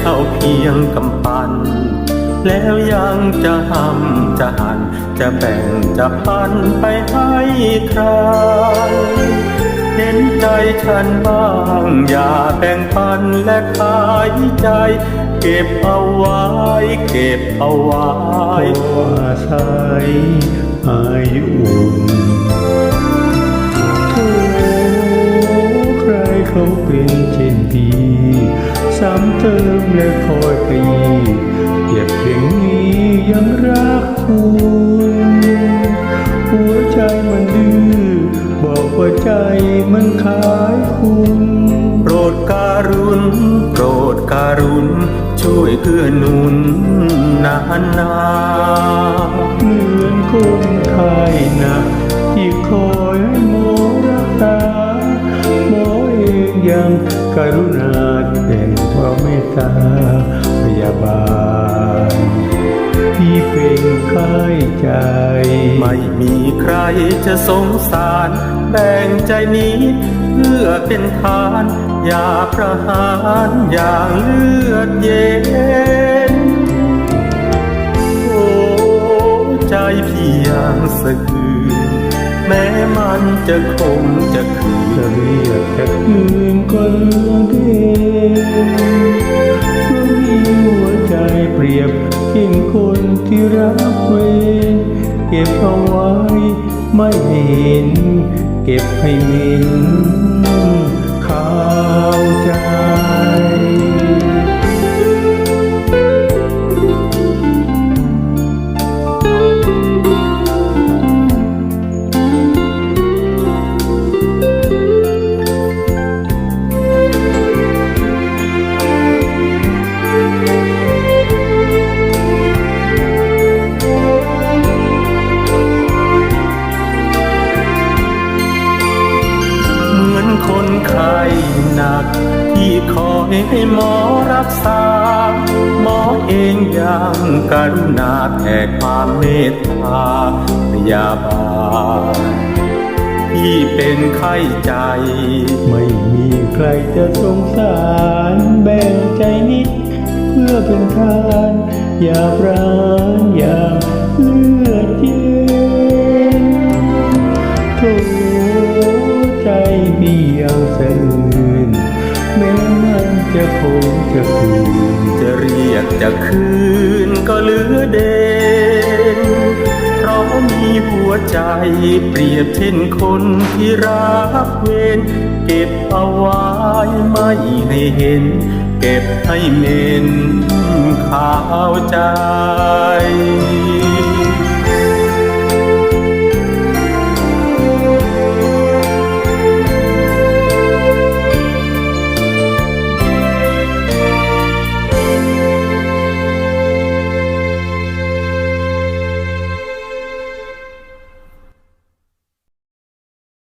เท่าเพียงกำปั้นแล้วยังจะหำจะหัน จะแบ่งจะปันไปให้ใคร เห็นใจฉันบ้างอย่าแบ่งปันและขายใจ เก็บเอาไว้ เก็บเอาไว้ขอาศัยอายุอุ่นโธ่ใครเขาเป็นเช่นดี ซ้ำเติมและคอยปีเก็บเพียงนี้ยังรักคุณหัวใจมันดื้อบอกว่าใจมันขายคุณโปรดการุณโปรดการุณช่วยเกื้อหนุนนานนาเหมือนคนไข้หนักที่คอยให้หมอรักษาหมอเองยังกรุณาแต่ง เมตตาพยาบาล ที่เป็นไข้ใจ ไม่มีใครจะสงสาร แบ่งใจนี้ เพื่อเป็นทาน อย่าประหารอย่างเลือดเย็น โอ้ใจพี่ยังสะอื้นแม้มันจะคงจะคืน จะเรียกแค่คืนก็เลือเด่นเพราะมีหัวใจเปรียบเพียงคนที่รักเวรเก็บเอาไว้ไม่เห็น เก็บให้เหม็นข้าวใจ ให้หมอรักษา หมอเองยังกรุณาแผ่ความเมตตาพยาบาลที่เป็นไข้ใจ ไม่มีใครจะสงสารแบ่งใจนิด เพื่อเป็นทาน อย่าปราณอย่าลือ งจะคืนจะเรียกจะคืนก็เหลือเด่นเพราะมีหัวใจเปรียบเช่นคนที่รักเวรเก็บเอาไว้ไม่ให้เห็น เก็บให้เม็นข่าวใจ